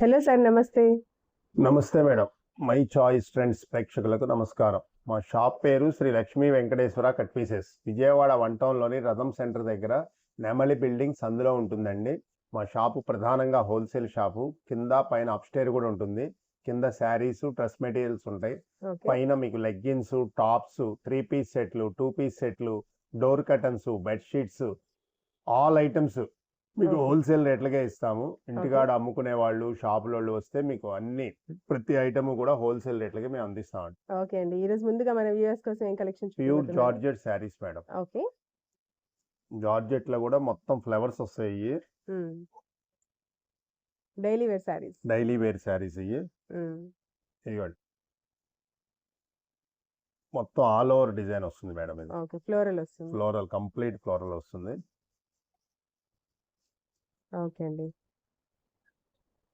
Hello sir నమస్తే. నమస్తే madam. My choice trends ప్రేక్షకులకు నమస్కారం. మా షాప్ పేరు Sri Lakshmi Venkateswara cut pieces Vijayawada one టౌన్లోని రథం సెంటర్ దగ్గర నెమలి బిల్డింగ్స్ అందులో ఉంటుందండి. మా షాపు ప్రధానంగా హోల్సేల్ షాపు. కింద పైన అప్స్టేర్ కూడా ఉంటుంది. కింద శారీస్ డ్రెస్ మెటీరియల్స్ ఉంటాయి. పైన మీకు లెగ్గిన్స్ టాప్స్ త్రీ పీస్ సెట్లు టూ పీస్ సెట్లు door curtains bedsheets all items మీకు. హోల్సేల్ రేట్లకే ఇస్తాము. ఇంటికాడ అమ్ముకునే వాళ్ళు షాపుల వాళ్ళు వస్తే మీకు అన్ని ప్రతి ఐటమ్ కూడా హోల్సేల్ రేట్లకే మేము అందిస్తామండి. ఓకే అండి. ఈ రోజు ముందుగా మన వ్యూవర్స్ కోసం ఏం collection pure georgette sarees madam. Okay. జార్జెట్లో కూడా మొత్తం ఫ్లవర్స్ వస్తాయి. Daily wear sarees daily wear sarees ఇవి ఇవ్వండి మొత్తం ఆల్ ఓవర్ డిజైన్ వస్తుంది మేడం ఇది. ఓకే. ఫ్లోరల్ వస్తుంది. ఫ్లోరల్ కంప్లీట్ ఫ్లోరల్ వస్తుంది. ఓకే అండి.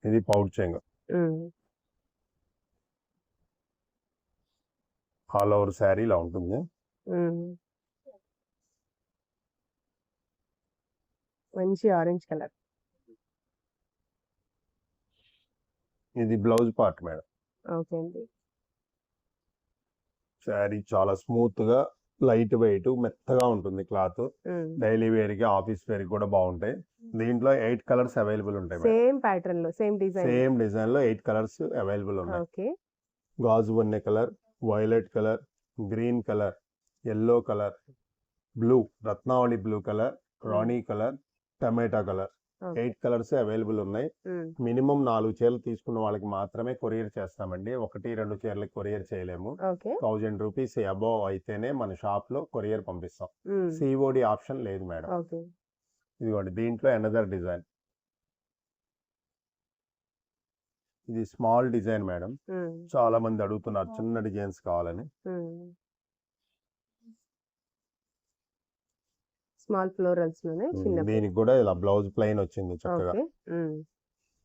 ఇది పౌడ్చెంగ్ ఆల్ ఓవర్ శారీ ఇలా ఉంటుంది. మంచి ఆరెంజ్ కలర్. ఇది బ్లౌజ్ పార్ట్ మేడం. ఓకే అండి. శారీ చాలా స్మూత్గా లైట్ వెయిట్ మెత్తగా ఉంటుంది క్లాత్. డైలీ వేర్కి ఆఫీస్ వేర్కి కూడా బాగుంటాయి. దీంట్లో ఎయిట్ కలర్స్ అవైలబుల్ ఉంటాయి సేమ్ ప్యాటర్న్లో సేమ్ డిజైన్ సేమ్ డిజైన్లో ఎయిట్ కలర్స్ అవైలబుల్ ఉన్నాయి. ఓకే. గాజు వన్నె colour violet colour green colour yellow colour blue రత్నావళి బ్లూ కలర్ రాణి colour tomato colour. Eight colours available ఉన్నాయి. మినిమం నాలుగు చీరలు తీసుకున్న వాళ్ళకి మాత్రమే కొరియర్ చేస్తామండి. ఒకటి రెండు చీరలకు కొరియర్ చేయలేము. థౌజండ్ రూపీస్ అబోవ్ అయితేనే మన షాప్లో కొరియర్ పంపిస్తాం. సిఓడి ఆప్షన్ లేదు మేడం. ఇదిగోండి దీంట్లో అనదర్ డిజైన్ ఇది స్మాల్ డిజైన్ మేడం. చాలా మంది అడుగుతున్నారు చిన్న డిజైన్స్ కావాలని. స్మాల్ ఫ్లోరల్స్లోనే చిన్న దీనికి కూడా ఇలా బ్లౌజ్ ప్లెయిన్ వచ్చింది చక్కగా.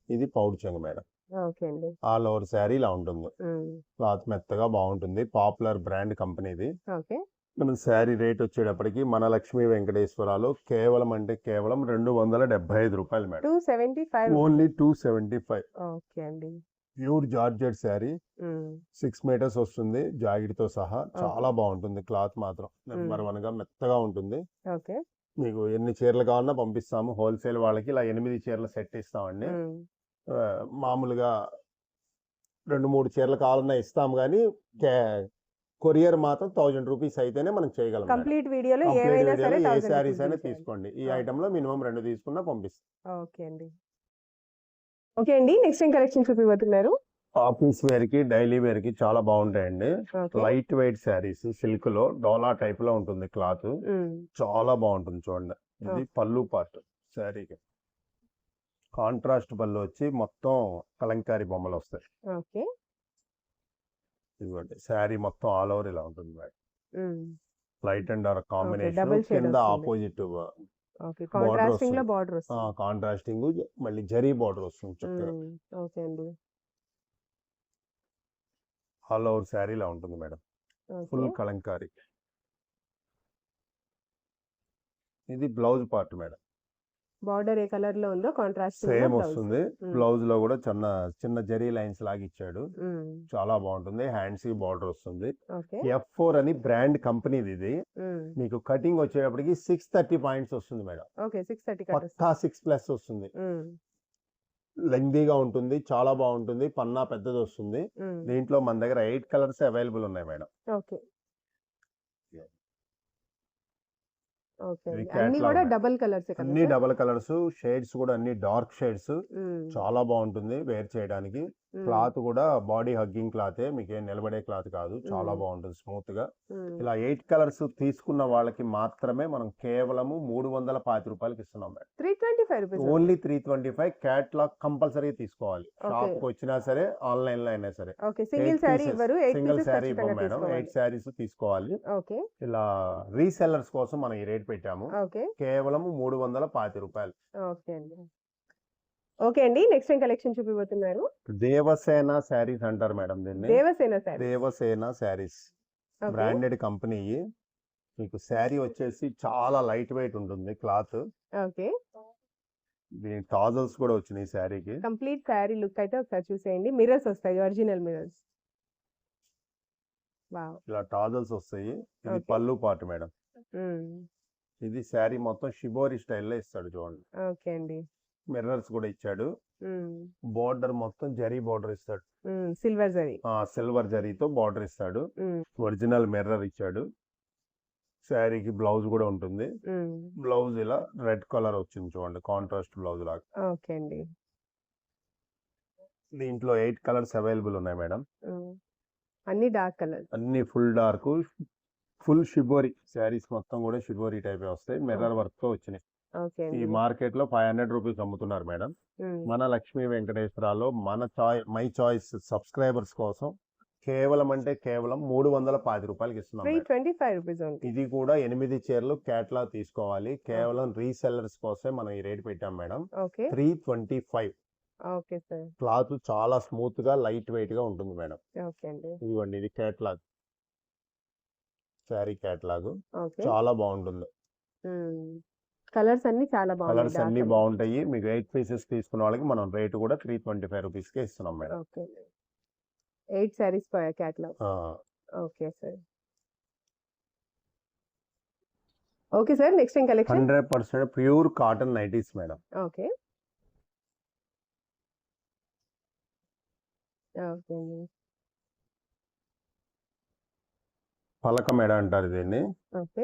ఇది పౌడ్ చెంగు మేడం. ఓకే అండి. ఆల్ ఓవర్ శారీ ఇలా ఉంటుంది. క్లాత్ మెత్తగా బాగుంటుంది. పాపులర్ బ్రాండ్ కంపెనీది ఓకే. మన శారీ రేట్ వచ్చేటప్పటికి మన లక్ష్మీ వెంకటేశ్వరాలు కేవలం అంటే కేవలం రెండు వందల డెబ్బై ఐదు రూపాయలు madam. Two seventy five only two seventy five. Okay అండి. Pure georgette saree. Six metres వస్తుంది జాకెట్తో సహా చాలా బాగుంటుంది క్లాత్ మాత్రం. నెంబర్ వన్గా మెత్తగా ఉంటుంది. మీకు ఎన్ని చీరలు కావాలన్నా పంపిస్తాము. హోల్సేల్ వాళ్ళకి ఇలా ఎనిమిది చీరల సెట్ ఇస్తామండి. మామూలుగా రెండు మూడు చీరలు కావాలన్నా ఇస్తాం కానీ కొరియర్ మాత్రం థౌజండ్ రూపీస్ అయితేనే మనం చేయగలం. కంప్లీట్ వీడియోలో ఏ 1000 శారీస్ rupees అయినా. తీసుకోండి. ఈ. ఐటమ్లో మినిమం రెండు తీసుకున్నా పంపిస్తాం. ఓకే అండి. ఓకే అండి నెక్స్ట్ ఏం కలెక్షన్ చూపిపోతున్నారు ఆఫీస్ వేర్కి డైలీ వేర్కి చాలా బాగుంటాయండి. లైట్ వెయిట్ శారీస్ సిల్క్లో డోలా టైప్లో ఉంటుంది క్లాత్ చాలా బాగుంటుంది చూడండి. ఇది. పళ్ళు పార్ట్ శారీకి కాంట్రాస్ట్ పళ్ళు వచ్చి మొత్తం కలంకారీ బొమ్మలు వస్తాయి. ఓకే. ఇదిగోండి శారీ మొత్తం ఆల్ ఓవర్ ఇలా ఉంటుంది లైట్ అండ్ డార్క్ కాంబినేషన్ కింద. ఆపోజిట్ కాంట్రాస్టింగ్లో. బార్డర్ వస్తుంది. కాంట్రాస్టింగ్ మళ్ళీ జరీ బార్డర్ వస్తుంది చక్కగా. ఓకే అండి. ఆల్ ఓవర్ శారీ ఇలా ఉంటుంది మేడం. ఫుల్ కలంకారీ. ఇది బ్లౌజ్ పార్ట్ మేడం. బార్డర్ ఏ కలర్లో ఉందో కాంట్రాస్ట్ సేమ్ వస్తుంది. బ్లౌజ్లో కూడా చిన్న చిన్న జరీ లైన్స్ లాగా ఇచ్చాడు చాలా బాగుంటుంది. హ్యాండ్స్కి బార్డర్ వస్తుంది. ఎఫ్ ఫోర్ అని బ్రాండ్ కంపెనీది ఇది. మీకు కటింగ్ వచ్చేటప్పటికి సిక్స్ థర్టీ పాయింట్స్ వస్తుంది మేడం. ఓకే సిక్స్ థర్టీ పక్కా సిక్స్ ప్లస్ వస్తుంది. లెంగ్దీగా ఉంటుంది. చాలా బాగుంటుంది. పన్నా పెద్దది వస్తుంది దీంట్లో మన దగ్గర ఎయిట్ కలర్స్ అవైలబుల్ ఉన్నాయి మేడం. ఓకే. ఓకే అన్ని కూడా మేడం. డబల్ కలర్స్ అన్ని డబల్ కలర్స్ షేడ్స్ కూడా అన్ని డార్క్ షేడ్స్. చాలా బాగుంటుంది వేర్ చేయడానికి. క్లాత్ కూడా బాడీ హగ్గింగ్ క్లాతే మీకు నిలబడే క్లాత్ కాదు. చాలా. బాగుంటుంది స్మూత్గా ఇలా ఎయిట్ కలర్స్ తీసుకున్న వాళ్ళకి మాత్రమే మనం కేవలము మూడు వందల పాతి రూపాయలకి ఇస్తున్నాం madam. Three twenty five only three twenty five catalogue compulsory తీసుకోవాలి. షాప్కి వచ్చినా సరే ఆన్లైన్లో అయినా సరే. సింగిల్ శారీ సింగిల్ శారీ ఇవ్వం మేడం. ఎయిట్ శారీస్ తీసుకోవాలి. ఇలా రీసెల్లర్స్ కోసం మనం ఈ రేట్ పెట్టాము. కేవలం మూడు వందల పాతి రూపాయలు. ఓకే అండి. ఓకే అండి నెక్స్ట్ ఏం కలెక్షన్ చూపిపోతున్నారు దేవసేన శారీస్ అంటారు మేడం దీన్ని. Devasena saree Devasena sarees. Branded company మీకు శారీ వచ్చేసి చాలా లైట్ వెయిట్ ఉంటుంది క్లాత్. ఓకే. దీని టాజల్స్ కూడా వచ్చినాయి శారీకి. కంప్లీట్ శారీ లుక్ అయితే ఒకసారి చూసేయండి. మిర్రర్స్ వస్తాయి ఒరిజినల్ మిర్రర్స్. ఇలా టాజల్స్ వస్తాయి. ఇది. పళ్ళు పాటు మేడం. ఇది శారీ మొత్తం షిబోరి స్టైల్లో ఇస్తాడు చూడండి. ఓకే అండి. మిర్రర్స్ కూడా ఇచ్చాడు. బోర్డర్ మొత్తం జరీ బోర్డర్ ఇస్తాడు. సిల్వర్ జరీ. సిల్వర్ జరీతో బార్డర్ ఇస్తాడు. ఒరిజినల్ మిర్రర్ ఇచ్చాడు. శారీకి బ్లౌజ్ కూడా ఉంటుంది. బ్లౌజ్ ఇలా రెడ్ కలర్ వచ్చింది చూడండి కాంట్రాస్ట్ బ్లౌజ్ లాగా. ఓకే అండి. దీంట్లో ఎయిట్ కలర్స్ అవైలబుల్ ఉన్నాయి మేడం. అన్ని డార్క్ కలర్ అన్ని full dark. Full shibori sarees మొత్తం కూడా షిబోరి టైపే వస్తాయి. మిర్రర్ వర్క్తో వచ్చినాయి. ఈ మార్కెట్లో ఫైవ్ హండ్రెడ్ రూపీస్ అమ్ముతున్నారు మేడం. మన లక్ష్మీ వెంకటేశ్వరాలో మన చాయ్ మై చాయిస్ సబ్స్క్రైబర్స్ కోసం కేవలం అంటే కేవలం మూడు వందల పది రూపాయలకి ఇస్తున్నాం ఇది కూడా ఎనిమిది చీరలు క్యాట్లాగ్ తీసుకోవాలి. కేవలం రీసెల్లర్స్ కోసమే మనం ఈ రేట్ పెట్టాం madam. Three twenty five. Cloth చాలా స్మూత్గా లైట్ వెయిట్గా ఉంటుంది మేడం. ఇదిగోండి ఇది క్యాట్లాగ్ శారీ క్యాట్లాగ్ ఓకే. చాలా బాగుంటుంది. కలర్స్ అన్ని చాలా కలర్స్ అన్ని బాగుంటాయి. మీకు ఎయిట్ పీసెస్ తీసుకున్న వాళ్ళకి మనం రేట్ కూడా త్రీ ట్వంటీ ఫైవ్ రూపీస్ కే ఇస్తున్నాం madam. Okay. Eight sarees catalogue. Okay sir. Okay sir next ఏం collection? Hundred percent pure cotton nighties madam. Okay. Okay పలక మేడ అంటారు దీన్ని.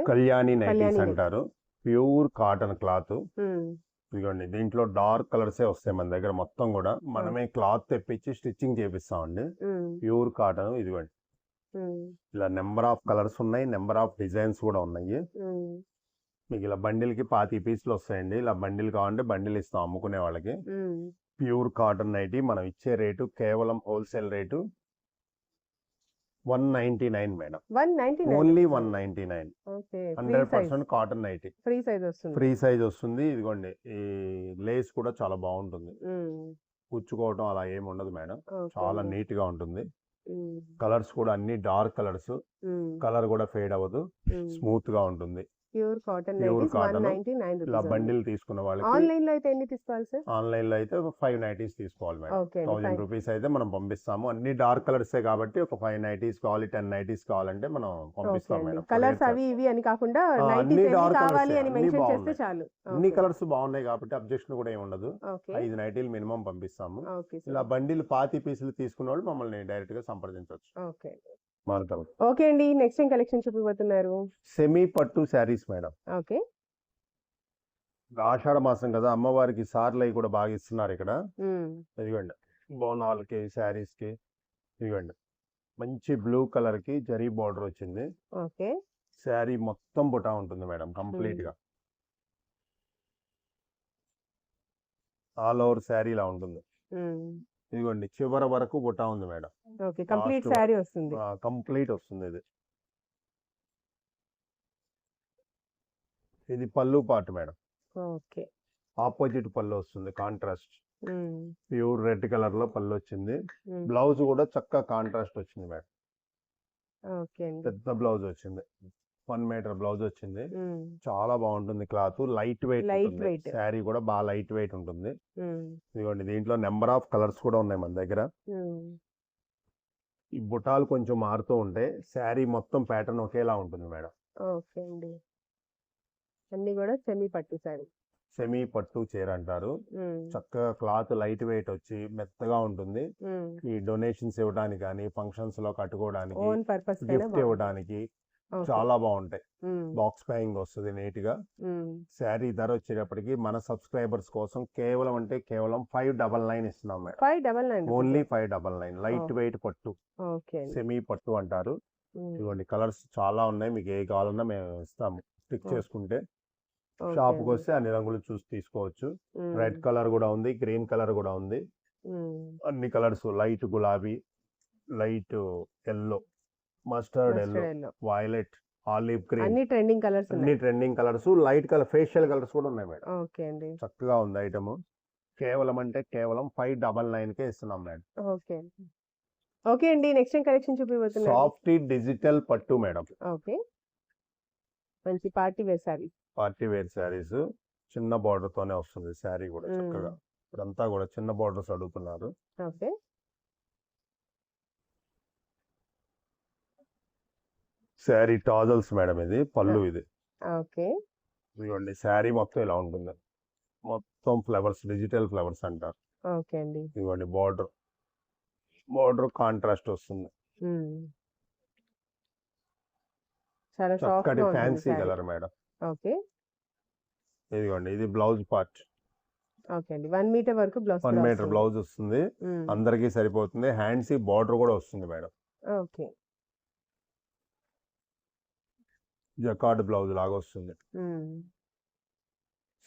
కళ్యాణి నైటీస్. అంటారు. Pure cotton cloth. ఇదిగోండి దీంట్లో డార్క్ కలర్సే వస్తాయి మన దగ్గర మొత్తం కూడా. మనమే క్లాత్ తెప్పించి స్టిచ్చింగ్ చేపిస్తామండి. ప్యూర్ కాటన్ ఇదిగోండి. ఇలా నెంబర్ ఆఫ్ కలర్స్ ఉన్నాయి నెంబర్ ఆఫ్ డిజైన్స్ కూడా ఉన్నాయి. మీకు ఇలా బండిల్కి పాతి పీసులు వస్తాయండి. ఇలా బండిల్ కావాలంటే బండిల్ ఇస్తాం అమ్ముకునే వాళ్ళకి. ప్యూర్ కాటన్ నైటీ మనం ఇచ్చే రేటు కేవలం wholesale rate one ninety nine madam. 199 only rupees. One ninety nine. Hundred percent cotton nighty. Free size వస్తుంది. ఫ్రీ సైజ్ వస్తుంది. ఇదిగోండి ఈ లేస్ కూడా చాలా బాగుంటుంది. ఉమ్, కుచ్చుకోవడం అలా ఏమి ఉండదు మేడం. చాలా. నీట్గా ఉంటుంది కలర్స్ కూడా అన్ని డార్క్ కలర్స్. కలర్ కూడా ఫేడ్ అవ్వదు. స్మూత్గా ఉంటుంది. ప్యూర్ కాటన్ నైన్టీ నైన్ ఇలా బండిల్ తీసుకున్న వాళ్ళకి ఆన్లైన్లో అయితే ఎన్ని తీసుకోవాలి సార్? ఆన్లైన్లో అయితే ఫైవ్ నైటీస్ తీసుకోవాలి మేడం. fine. రూపీస్ అయితే మనం పంపిస్తాము. అన్ని డార్క్ కలర్సే కాబట్టి ఒక ఫైవ్ నైటీస్ కావాలి టెన్ నైటీస్ కావాలంటే మనం పంపిస్తాం మేడం. కలర్స్ అవి. ఇవి అని కాకుండా అన్ని colours కావాలి అని మెన్షన్ చేస్తే. చాలు. అన్ని. కలర్స్ బాగున్నాయి కాబట్టి అబ్జెక్షన్ కూడా ఏమి ఉండదు. ఐదు నైటీలు మినిమం పంపిస్తాము. ఇలా బండిల్ పాతి పీసులు తీసుకున్న వాళ్ళు మమ్మల్ని డైరెక్ట్గా సంప్రదించవచ్చు. ఓకే మారుతాం ఓకే అండి. నెక్స్ట్ ఏం కలెక్షన్ చూపిపోతున్నారు సెమీ పట్టు శారీస్ మేడం. ఓకే. ఆషాఢ మాసం కదా అమ్మవారికి సార్లు అవి కూడా బాగా ఇస్తున్నారు ఇక్కడ. ఇదిగోండి. బోనాలకి శారీస్కి ఇదిగోండి. మంచి బ్లూ కలర్కి జరీ బార్డర్ వచ్చింది. ఓకే. శారీ మొత్తం బుటా ఉంటుంది మేడం కంప్లీట్గా ఆల్ ఓవర్ శారీ ఇలా ఉంటుంది ఇదిగోండి చివర వరకు బుటా ఉంది మేడం. ఓకే. కంప్లీట్ శారీ వస్తుంది. కంప్లీట్ వస్తుంది ఇది. ఇది పళ్ళు పాటు మేడం. ఓకే. ఆపోజిట్ పళ్ళు వస్తుంది కాంట్రాస్ట్. ప్యూర్ రెడ్ కలర్లో పళ్ళు వచ్చింది. బ్లౌజ్ కూడా చక్కగా కాంట్రాస్ట్ వచ్చింది మేడం. పెద్ద బ్లౌజ్ వచ్చింది. వన్ మీటర్ బ్లౌజ్ వచ్చింది. చాలా బాగుంటుంది క్లాత్. Light weight. శారీ కూడా బాగా లైట్ వెయిట్ ఉంటుంది. ఇదిగోండి దీంట్లో నెంబర్ ఆఫ్ కలర్స్ కూడా ఉన్నాయి మన దగ్గర. ఈ బుటాలు కొంచెం మారుతూ ఉంటే శారీ మొత్తం ప్యాటర్న్ ఒకేలా ఉంటుంది మేడం. ఓకే అండి. అన్ని కూడా సెమీ పట్టు శారీ. సెమీ పట్టు చీర అంటారు. చక్కగా క్లాత్ లైట్ వెయిట్ వచ్చి మెత్తగా ఉంటుంది. ఈ డొనేషన్స్ ఇవ్వడానికి కానీ ఫంక్షన్స్లో కట్టుకోవడానికి గిఫ్ట్ ఇవ్వడానికి చాలా బాగుంటాయి బాక్స్ ప్యాకింగ్ వస్తుంది నీట్గా శారీ ధర వచ్చేటప్పటికి మన సబ్స్క్రైబర్స్ కోసం కేవలం అంటే కేవలం ఫైవ్ డబల్ నైన్ ఇస్తున్నాం madam. Five double nine only five double nine. Light. Weight పట్టు. సెమీ పట్టు అంటారు. ఇదిగోండి కలర్స్ చాలా ఉన్నాయి. మీకు ఏ కావాలన్నా మేము ఇస్తాము. స్టిక్. చేసుకుంటే షాప్కి. వస్తే అన్ని రంగులు చూసి తీసుకోవచ్చు. రెడ్ కలర్ కూడా ఉంది గ్రీన్ కలర్ కూడా ఉంది. అన్ని కలర్స్ లైట్ గులాబీ light yellow. Mustard yellow. Violet olive green. అన్ని ట్రెండింగ్ కలర్స్ అన్ని trending colours light colour facial colours కూడా ఉన్నాయి మేడం. ఓకే అండి. చక్కగా ఉంది ఐటమ్. కేవలం అంటే కేవలం ఫైవ్ డబల్ నైన్ కే ఇస్తున్నాం మేడం. ఓకే ఓకే అండి నెక్స్ట్ ఏం కలెక్షన్ చూపిపోతున్నారు సాఫ్ట్ డిజిటల్ పట్టు మేడం. ఓకే. మంచి party wear sari party wear saris చిన్న బార్డర్ తోనే వస్తుంది శారీ కూడా. చక్కగా. ఇప్పుడంతా కూడా చిన్న బార్డర్స్ అడుగుతున్నారు. ఓకే. శారీ టాజల్స్ మేడం ఇది పళ్ళు ఇది. ఓకే. ఇదిగోండి శారీ మొత్తం ఇలా ఉంటుంది. మొత్తం ఫ్లవర్స్ డిజిటల్ ఫ్లవర్స్ అంటారు. ఓకే అండి. ఇదిగోండి బార్డర్. బార్డర్ కాంట్రాస్ట్ వస్తుంది. చక్కటి ఫ్యాన్సీ కలర్ మేడం. ఓకే. ఇదిగోండి ఇది బ్లౌజ్ పార్ట్. ఓకే అండి వన్ మీటర్ వరకు బ్లౌజ్ వన్ మీటర్ బ్లౌజ్ వస్తుంది. అందరికీ సరిపోతుంది. హ్యాండ్స్ బార్డర్ కూడా వస్తుంది మేడం. ఓకే. జకార్డ్ బ్లౌజ్ లాగా వస్తుంది.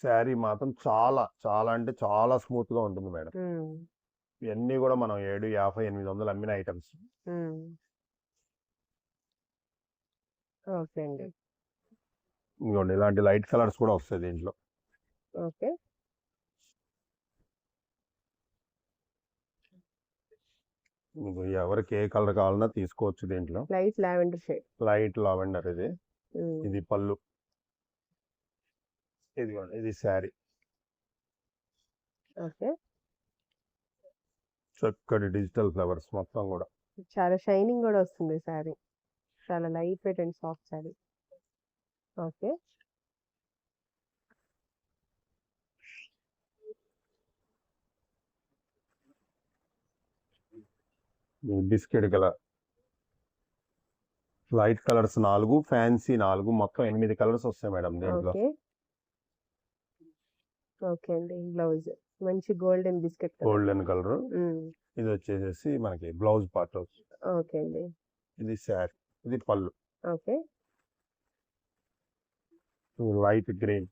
శారీ మాత్రం చాలా చాలా అంటే చాలా స్మూత్గా ఉంటుంది మేడం. ఇవన్నీ కూడా మనం ఏడు యాభై ఎనిమిది వందలు అమ్మిన ఐటమ్స్. మ్మ్. ఓకే అండి. ఇదిగోండి ఇలాంటి లైట్ కలర్స్ కూడా వస్తాయి దీంట్లో. ఓకే. మీకు ఎవరికి ఏ కలర్ కావాలన్నా తీసుకోవచ్చు దీంట్లో. Light lavender shade. Light lavender ఇది. ఇది పళ్ళు. ఇదిగోండి ఇది శారీ. ఓకే. చక్కటి డిజిటల్ ఫ్లవర్స్ మొత్తం కూడా. చాలా షైనింగ్ కూడా వస్తుంది సారీ చాలా light weight and soft sari okay. Biscuit colour light colours నాలుగు ఫ్యాన్సీ నాలుగు మొత్తం ఎనిమిది కలర్స్ వస్తాయి మేడం దీంట్లో. ఓకే. ఓకే అండి బ్లౌజ్. మంచి గోల్డెన్ బిస్కెట్ గోల్డెన్ కలర్. ఇది వచ్చేసేసి మనకి బ్లౌజ్ పార్ట్ ఓకే అండి. ఇది శారీ ఇది పళ్ళు. ఓకే. Light green.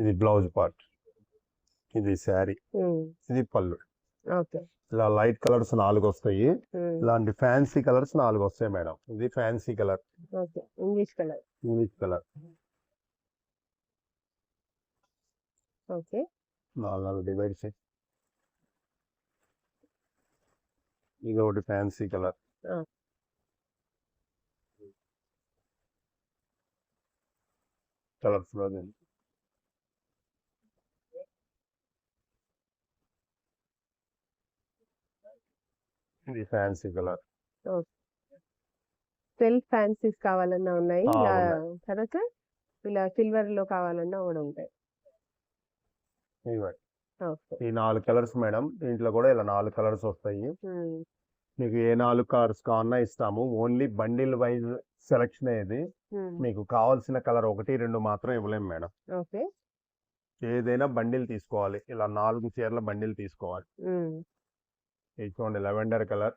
ఇది బ్లౌజ్ పార్ట్. ఇది శారీ. ఇది పళ్ళు. ఇలా లైట్ కలర్స్ నాలుగు వస్తాయి ఇలాంటి ఫ్యాన్సీ కలర్స్ నాలుగు వస్తాయి మేడం. ఇది fancy colour. English colour. English colour. Okay. నాలుగు డివైడ్ చేయి ఇది ఒకటి ఫ్యాన్సీ కలర్. ఆ. కలర్స్ ఇది ఫ్యాన్సీ కలర్ సెల్ఫ్ ఫ్యాన్సీస్ కావాలన్నా ఉన్నాయి. తర్వాత ఇలా సిల్వర్లో కావాలన్నా కూడా ఉంటాయి. ఇవ్వండి. ఈ నాలుగు కలర్స్ మేడం దీంట్లో కూడా ఇలా నాలుగు కలర్స్ వస్తాయి. మీకు ఏ నాలుగు కలర్స్ కావాలన్నా ఇస్తాము. ఓన్లీ బండిల్ వైజ్ సెలెక్షన్ ఇది మీకు కావాల్సిన కలర్ ఒకటి రెండు మాత్రం ఇవ్వలేము మేడం. ఓకే. ఏదైనా బండిల్ తీసుకోవాలి. ఇలా నాలుగు చీరల బండిల్ తీసుకోవాలి. ఇది చూడండి lavender colour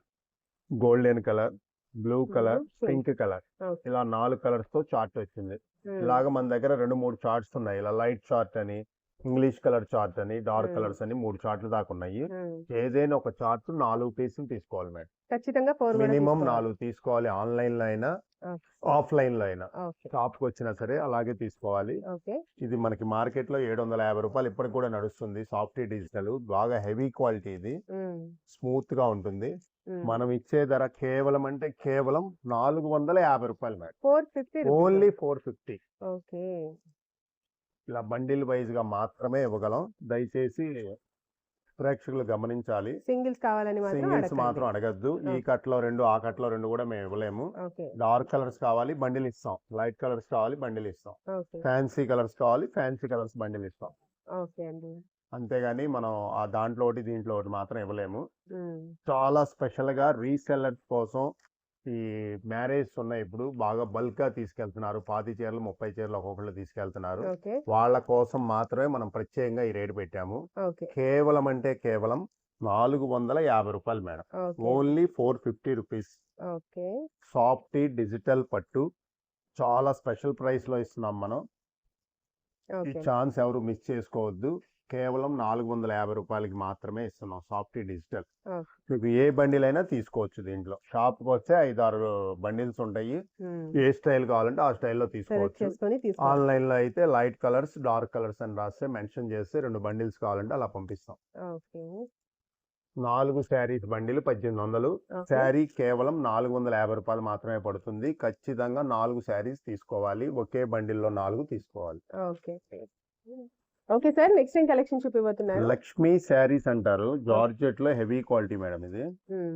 golden colour blue colour. Pink. Colour. ఇలా నాలుగు కలర్స్తో చార్ట్ వచ్చింది. ఇలాగ మన దగ్గర రెండు మూడు చార్ట్స్ ఉన్నాయి. ఇలా లైట్ చార్ట్ అని ఇంగ్లీష్ కలర్ చార్ట్ అని డార్క్. కలర్స్ అని మూడు చార్ట్లు దాకా ఉన్నాయి. ఏదైనా ఒక చార్ట్ నాలుగు పీసులు తీసుకోవాలి మేడం. ఖచ్చితంగా మినిమం నాలుగు తీసుకోవాలి ఆన్లైన్లో అయినా ఆఫ్లైన్లో అయినా. షాప్కి వచ్చినా సరే అలాగే తీసుకోవాలి. ఇది మనకి మార్కెట్లో ఏడు వందల యాభై రూపాయలు ఇప్పటికి కూడా నడుస్తుంది. సాఫ్ట్ డిజిటల్ బాగా హెవీ క్వాలిటీ ఇది. స్మూత్గా ఉంటుంది. మనం ఇచ్చే ధర కేవలం అంటే కేవలం నాలుగు వందల యాభై రూపాయలు madam. Four fifty only four fifty. Okay. ఇలా బండిల్ వైజ్గా మాత్రమే ఇవ్వగలం. దయచేసి ప్రేక్షకులు గమనించాలి. సింగిల్స్ కావాలని సింగిల్స్. మాత్రం అడగద్దు. ఈ. కట్లో రెండు ఆ కట్లో రెండు కూడా మేము ఇవ్వలేము. డార్క్ కలర్స్ కావాలి బండిల్ ఇస్తాం. లైట్ కలర్స్ కావాలి బండిల్ ఇస్తాం. ఫ్యాన్సీ కలర్స్ కావాలి ఫ్యాన్సీ కలర్స్ బండిల్ ఇస్తాం. అంతేగాని మనం ఆ దాంట్లో ఒకటి దీంట్లో ఒకటి మాత్రం ఇవ్వలేము. చాలా స్పెషల్గా రీసెల్లర్స్ కోసం ఈ మ్యారేజ్ ఉన్నాయి. ఇప్పుడు బాగా బల్క్గా తీసుకెళ్తున్నారు. పాతి చీరలు ముప్పై చీరలు ఒక్కొక్కళ్ళు తీసుకెళ్తున్నారు. వాళ్ళ కోసం మాత్రమే మనం ప్రత్యేకంగా ఈ రేటు పెట్టాము. కేవలం అంటే కేవలం నాలుగు వందల యాభై రూపాయలు madam. Only four fifty rupees. Okay. Soft digital పట్టు. చాలా స్పెషల్ ప్రైస్లో ఇస్తున్నాం మనం. ఈ ఛాన్స్ ఎవరు మిస్ చేసుకోవద్దు. కేవలం నాలుగు వందల యాభై రూపాయలకి మాత్రమే ఇస్తున్నాం. Soft digital. మీకు ఏ బండిల్ అయినా తీసుకోవచ్చు దీంట్లో. షాప్కి వస్తే ఐదు ఆరు బండిల్స్ ఉంటాయి. ఏ స్టైల్ కావాలంటే ఆ స్టైల్లో తీసుకోవచ్చు. ఆన్లైన్లో అయితే లైట్ కలర్స్ డార్క్ కలర్స్ అని రాస్తే మెన్షన్ చేస్తే రెండు బండిల్స్ కావాలంటే అలా పంపిస్తాం. నాలుగు శారీస్ బండిలు పద్దెనిమిది వందలు. శారీ కేవలం నాలుగు వందల యాభై రూపాయలు మాత్రమే పడుతుంది. ఖచ్చితంగా నాలుగు శారీస్ తీసుకోవాలి. ఒకే బండిల్లో నాలుగు తీసుకోవాలి. ఓకే సార్ నెక్స్ట్ ఏం కలెక్షన్ చూపిపోతున్నారు లక్ష్మీ శారీస్ అంటారు. జార్జెట్లో హెవీ క్వాలిటీ మేడం ఇది.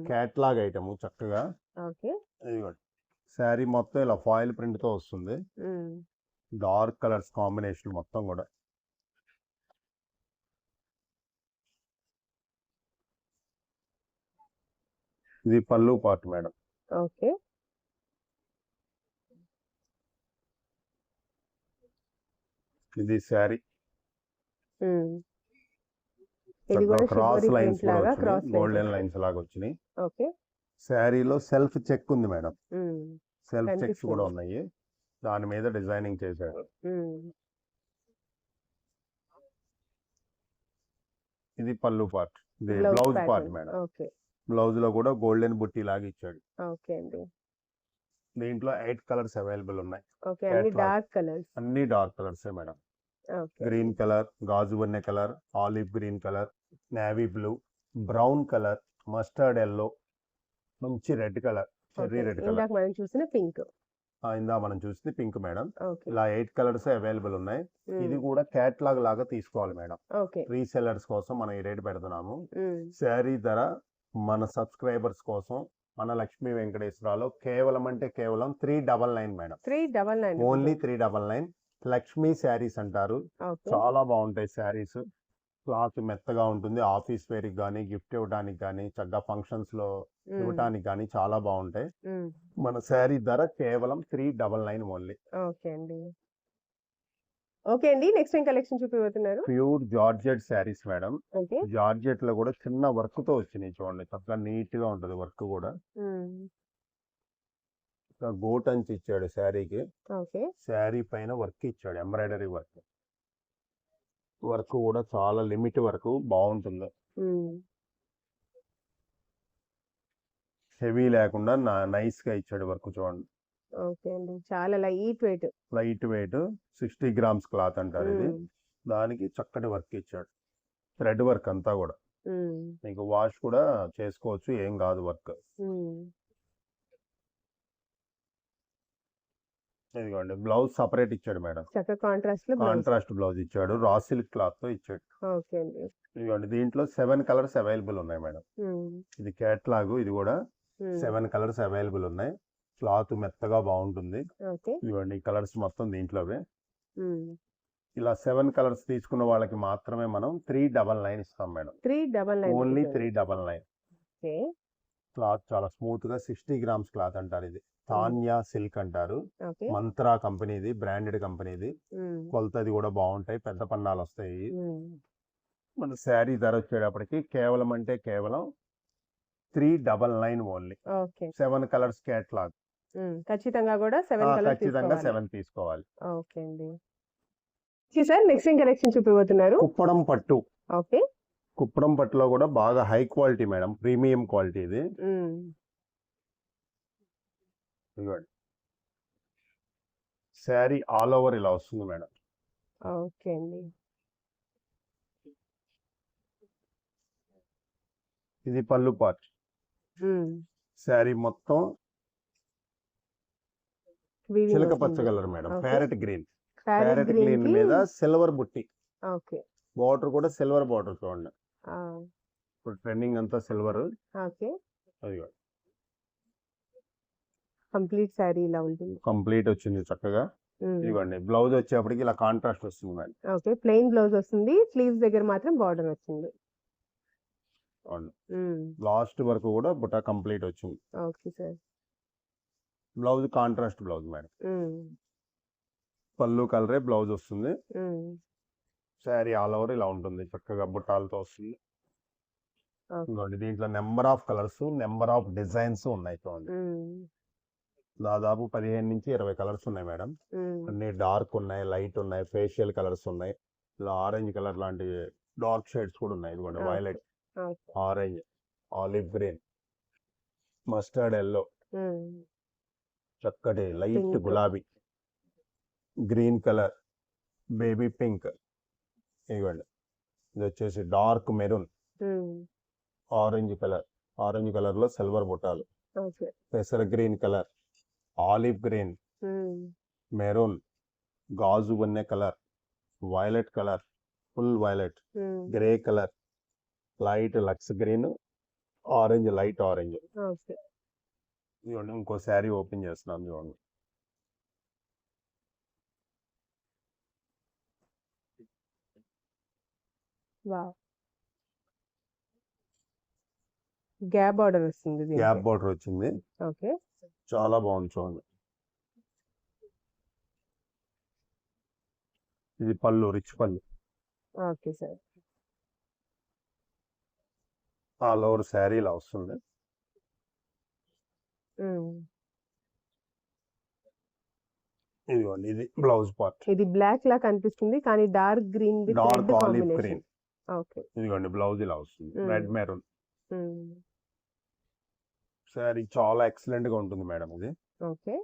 క్యాట్లాగ్ ఐటమ్ చక్కగా. ఓకే. శారీ మొత్తం ఇలా ఫాయిల్ ప్రింట్తో వస్తుంది డార్క్ కలర్స్ కాంబినేషన్ మొత్తం కూడా. ఇది పళ్ళు పార్ట్ మేడం. ఓకే. ఇది శారీ. ఇది కూడా cross lines cross golden lines లాగా వచ్చినాయి. ఓకే. శారీలో సెల్ఫ్ చెక్ ఉంది మేడం. సెల్ఫ్ చెక్స్ కూడా. ఉన్నాయి. దాని మీద డిజైనింగ్ చేశాడు ఇది పళ్ళు పార్ట్ ఇది బ్లౌజ్ పార్ట్ మేడం. బ్లౌజ్లో కూడా గోల్డెన్ బుట్టి లాగా ఇచ్చాడు. ఓకే అండి. దీంట్లో ఎయిట్ కలర్స్ అవైలబుల్ ఉన్నాయి. అన్ని. డార్క్ కలర్స్ అన్ని dark colours madam. Green colour గాజు బన్నె colour olive green colour navy blue brown colour mustard yellow మంచి red colour cherry red colour మనం చూసిన పింక్ ఇందా మనం చూసింది పింక్ మేడం ఇలా ఎయిట్ కలర్స్ అవైలబుల్ ఉన్నాయి. ఇది కూడా క్యాట్లాగ్ లాగా తీసుకోవాలి మేడం ఓకే రీసెల్లర్స్ కోసం మనం ఈ రేట్ పెడుతున్నాము. ఉమ్, శారీ ధర మన సబ్స్క్రైబర్స్ కోసం మన లక్ష్మీ వెంకటేశ్వరరావు కేవలం అంటే కేవలం three double nine madam three double nine only three double nine Lakshmi saris అంటారు. చాలా బాగుంటాయి శారీస్. క్లాత్ మెత్తగా ఉంటుంది. ఆఫీస్ వేర్ కానీ గిఫ్ట్ ఇవ్వడానికి కానీ చక్కగా ఫంక్షన్స్లో ఇవ్వడానికి కానీ చాలా బాగుంటాయి. మన శారీ ధర కేవలం three double nine only. Okay అండి. ఓకే అండి. నెక్స్ట్ ఏం కలెక్షన్ చూపిపోతున్నారు ప్యూర్ జార్జెట్ శారీస్ మేడం. జార్జెట్లో కూడా చిన్న వర్క్తో వచ్చినాయి చూడండి. చక్కగా నీట్గా ఉంటది వర్క్ కూడా. గోట్ అంచి ఇచ్చాడు శారీకి. ఓకే. శారీ పైన వర్క్ ఇచ్చాడు ఎంబ్రాయిడరీ వర్క్. వర్క్ కూడా చాలా లిమిట్ వరకు బాగుంటుంది. హెవీ లేకుండా నైస్గా ఇచ్చాడు వర్క్ చూడండి. ఓకే అండి. చాలా light weight. Light weight sixty grams cloth అంటారు ఇది. దానికి చక్కటి వర్క్ ఇచ్చాడు. థ్రెడ్ వర్క్ అంతా కూడా. మీకు వాష్ కూడా చేసుకోవచ్చు ఏం కాదు వర్క్. ఇదిగోండి బ్లౌజ్ సపరేట్ ఇచ్చాడు మేడం. చక్కగా కాంట్రాస్ట్లో బ్లౌజ్. కాంట్రాస్ట్ బ్లౌజ్ ఇచ్చాడు రా సిల్క్ క్లాత్తో ఇచ్చాడు. ఓకే అండి. ఇదిగోండి దీంట్లో సెవెన్ కలర్స్ అవైలబుల్ ఉన్నాయి మేడం. ఇది క్యాట్లాగ్ ఇది కూడా సెవెన్ కలర్స్ అవైలబుల్ ఉన్నాయి. క్లాత్ మెత్తగా బాగుంటుంది. ఇదిగోండి ఈ కలర్స్ మొత్తం దీంట్లోవే. ఇలా సెవెన్ కలర్స్ తీసుకున్న వాళ్ళకి మాత్రమే మనం త్రీ డబల్ నైన్ ఇస్తాం madam. Three double nine only three double nine cloth చాలా స్మూత్గా సిక్స్టీ గ్రామ్స్ క్లాత్ అంటారు ఇది. తాన్యా సిల్క్ అంటారు. మంత్రా కంపెనీది బ్రాండెడ్ కంపెనీది. కొలతది కూడా బాగుంటాయి. పెద్ద పన్నాలు వస్తాయి మన శారీ ధర వచ్చేటప్పటికి కేవలం అంటే కేవలం three double nine only. Seven colours catalogue um, ఖచ్చితంగా కూడా సెవెన్ ఖచ్చితంగా తీసుకోవాలి. సెవెన్ తీసుకోవాలి. ఓకే అండి. సార్ నెక్స్ట్ ఏం కలెక్షన్ చూపిపోతున్నారు కుప్పడం పట్టు. ఓకే. కుప్పడం పట్టులో కూడా బాగా high quality madam. Premium quality ఇది ఇదిగోండి. శారీ ఆల్ ఓవర్ ఇలా వస్తుంది మేడం. ఓకే అండి. ఇది పళ్ళు పార్ట్. శారీ మొత్తం చిలక. పచ్చ colour madam. Parrot green parrot green మీద సిల్వర్ బుట్టి. ఓకే. బార్డర్ కూడా సిల్వర్ బార్డర్ చూడండి. ఇప్పుడు ట్రెండింగ్ అంతా సిల్వర్ ఓకే. అదిగో కంప్లీట్ శారీ ఇలా ఉంటుంది. కంప్లీట్ వచ్చింది చక్కగా. ఇదిగోండి బ్లౌజ్ వచ్చేప్పటికి ఇలా కాంట్రాస్ట్ వస్తుంది మేడం ఓకే ప్లెయిన్ బ్లౌజ్ వస్తుంది. స్లీవ్స్ దగ్గర మాత్రం బార్డర్ వచ్చింది. లాస్ట్ వరకు కూడా బుట్ట కంప్లీట్ వచ్చింది. Okay sir. Blouse contrast blouse madam pallu కలరే బ్లౌజ్ వస్తుంది. శారీ ఆల్ ఓవర్ ఇలా ఉంటుంది. చక్కగా బుట్టాలతో వస్తుంది. దీంట్లో number of colours number of designs ఉన్నాయి చూడండి. దాదాపు పదిహేను నుంచి ఇరవై కలర్స్ ఉన్నాయి మేడం. అన్ని డార్క్ ఉన్నాయి లైట్ ఉన్నాయి ఫేషియల్ కలర్స్ ఉన్నాయి. ఇలా ఆరెంజ్ కలర్ లాంటి డార్క్ షేడ్స్ కూడా ఉన్నాయి. ఇదిగోండి. Violet orange olive green mustard yellow. చక్కటి లైట్. గులాబీ గ్రీన్ కలర్ బేబీ పింక్. ఇవ్వండి ఇది వచ్చేసి dark maroon. Orange colour orange కలర్లో సిల్వర్ బుట్టాలు. పెసర green colour. Olive green maroon గాజు వన్నె colour violet colour full violet grey colour light Lux green orange light orange. Okay. చూడండి ఇంకో శారీ ఓపెన్ చేస్తున్నాను చూడండి. గ్యాప్ బార్డర్ వస్తుంది గ్యాప్ బార్డర్ వచ్చింది. ఓకే. చాలా బాగుంది చూడండి. ఇది pallu rich pallu. Okay sir. All over sari ఇలా వస్తుంది. ఇదిగోండి ఇది బ్లౌజ్ పార్ట్. ఇది బ్లాక్ లా కనిపిస్తుంది కానీ dark green dark olive green. Okay. ఇదిగోండి బ్లౌజ్ ఇలా వస్తుంది. Red maroon. శారీ చాలా ఎక్సలెంట్గా ఉంటుంది మేడం ఇది. ఓకే.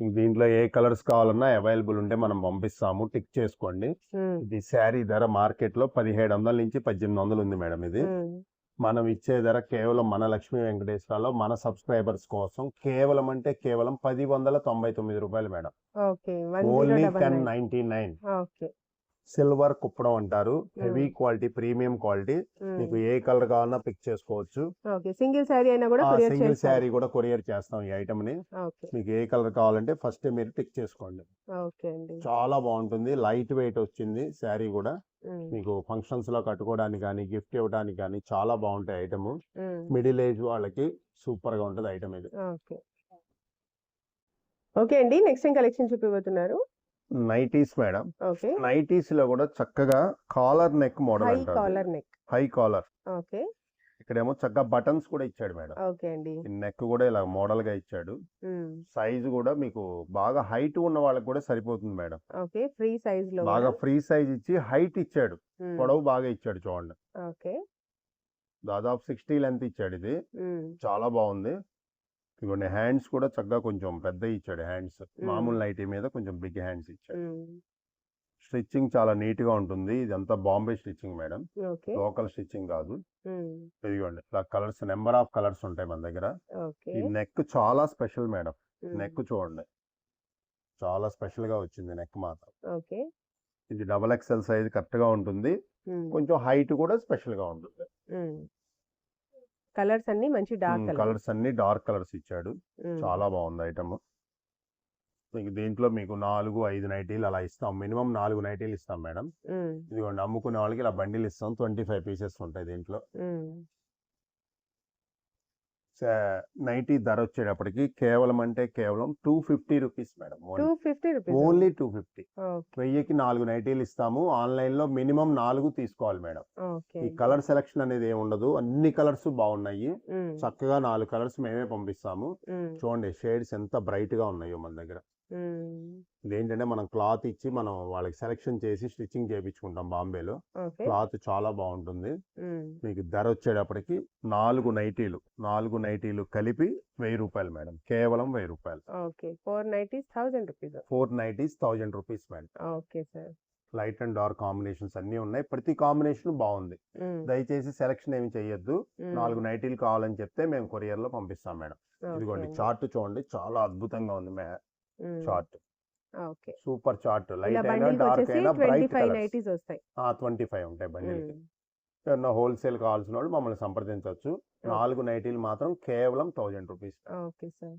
దీంట్లో ఏ కలర్స్ కావాలన్నా అవైలబుల్ ఉంటే మనం పంపిస్తాము. టిక్ చేసుకోండి. ఇది శారీ ధర మార్కెట్లో పదిహేడు వందల నుంచి పద్దెనిమిది వందలు ఉంది మేడం ఇది. మనం ఇచ్చే ధర కేవలం మన లక్ష్మీ వెంకటేశ్వరలో మన సబ్స్క్రైబర్స్ కోసం కేవలం అంటే కేవలం పది వందల తొంభై తొమ్మిది రూపాయలు madam. Only ten nine. Ninety nine. Silver Kuppadam అంటారు. Heavy quality premium quality. మీకు ఏ కలర్ కావాలన్నా పిక్ చేసుకోవచ్చు. సింగిల్ శారీ అయినా కూడా సింగిల్ శారీ కూడా కొరియర్ చేస్తాం ఈ ఐటమ్ని మీకు ఏ కలర్ కావాలంటే ఫస్ట్ మీరు టిక్ చేసుకోండి. ఓకే అండి. చాలా బాగుంటుంది. లైట్ వెయిట్ వచ్చింది శారీ కూడా. మీకు ఫంక్షన్స్లో కట్టుకోవడానికి కానీ గిఫ్ట్ ఇవ్వడానికి కానీ చాలా బాగుంటాయి ఐటమ్. మిడిల్ ఏజ్ వాళ్ళకి సూపర్గా ఉంటుంది ఐటమ్ ఇది. ఓకే. ఓకే అండి. నెక్స్ట్ టైం కలెక్షన్ చూపిపోతున్నారు నైటీస్ మేడం. నైటీస్లో కూడా చక్కగా collar neck model high collar neck. High collar. Okay. ఇక్కడేమో చక్కగా బటన్స్ కూడా ఇచ్చాడు మేడం. ఓకే అండి. నెక్ కూడా ఇలా మోడల్గా ఇచ్చాడు సైజ్ కూడా మీకు బాగా హైట్ ఉన్న వాళ్ళకి కూడా సరిపోతుంది మేడం. ఓకే. ఫ్రీ సైజ్లో బాగా. ఫ్రీ సైజ్ ఇచ్చి హైట్ ఇచ్చాడు. పొడవు బాగా ఇచ్చాడు చూడండి. ఓకే. దాదాపు సిక్స్టీ లెంత్ ఇచ్చాడు ఇది. చాలా బాగుంది. ఇదిగోండి హ్యాండ్స్ కూడా చక్కగా కొంచెం పెద్ద ఇచ్చాడు హ్యాండ్స్. మామూలు నైటీ మీద కొంచెం బిగ్ హ్యాండ్స్ ఇచ్చాడు. స్టిచ్చింగ్ చాలా నీట్గా ఉంటుంది. ఇదంతా Bombay stitching madam. Local stitching కాదు. ఇదిగోండి. ఇలా కలర్స్ నెంబర్ ఆఫ్ కలర్స్ ఉంటాయి మన దగ్గర. ఈ నెక్ చాలా స్పెషల్ మేడం. నెక్ చూడండి. చాలా స్పెషల్గా వచ్చింది నెక్ మాత్రం. ఓకే. ఇది డబల్ ఎక్స్ఎల్ సైజ్ కరెక్ట్గా ఉంటుంది కొంచెం హైట్ కూడా స్పెషల్గా ఉంటుంది. కలర్స్ అన్ని మంచి డార్క్ కలర్ కలర్స్. అన్ని డార్క్ కలర్స్ ఇచ్చాడు. చాలా బాగుంది ఐటమ్. దీంట్లో మీకు నాలుగు ఐదు నైటీలు అలా ఇస్తాం. మినిమం నాలుగు నైటీలు ఇస్తాం మేడం. ఇదిగోండి అమ్ముకునే వాళ్ళకి ఇలా బండిల్ ఇస్తాం ట్వంటీ ఫైవ్ పీసెస్ ఉంటాయి దీంట్లో. నైటీ ధర వచ్చేటప్పటికి కేవలం అంటే కేవలం two fifty rupees madam two fifty rupees only two fifty. వెయ్యికి నాలుగు నైటీలు ఇస్తాము. ఆన్లైన్లో మినిమం నాలుగు తీసుకోవాలి మేడం. ఈ కలర్ సెలెక్షన్ అనేది ఏమి ఉండదు. అన్ని కలర్స్ బాగున్నాయి. చక్కగా నాలుగు కలర్స్ మేమే పంపిస్తాము. చూడండి షేడ్స్ ఎంత బ్రైట్గా ఉన్నాయో మన దగ్గర. ఇదేంటంటే మనం క్లాత్ ఇచ్చి మనం వాళ్ళకి సెలెక్షన్ చేసి స్టిచ్చింగ్ చేయించుకుంటాం బాంబేలో. క్లాత్ చాలా బాగుంటుంది. మీకు ధర వచ్చేటప్పటికి నాలుగు నైటీలు నాలుగు నైటీలు కలిపి వెయ్యి రూపాయలు మేడం. కేవలం వెయ్యి రూపాయలు. Four nighties thousand rupees. Four nighties thousand rupees madam. Okay sir. Light and dark combinations అన్ని ఉన్నాయి. ప్రతి కాంబినేషన్ బాగుంది. దయచేసి సెలెక్షన్ ఏమి చేయొద్దు నాలుగు నైటీలు కావాలని చెప్తే మేము కొరియర్లో పంపిస్తాం మేడం. ఇదిగోండి చార్ట్ చూడండి. చాలా అద్భుతంగా ఉంది chart. Okay. Super chart. Light అయినా డార్క్ అయినా బ్రైట్ కలర్స్. వస్తాయి. ట్వంటీ ఫైవ్ ఉంటాయి బండిల్ ఉమ్, ఏమన్నా హోల్సేల్ కావాల్సిన వాళ్ళు మమ్మల్ని సంప్రదించవచ్చు. నాలుగు నైటీలు మాత్రం కేవలం థౌజండ్ రూపీస్. Okay sir.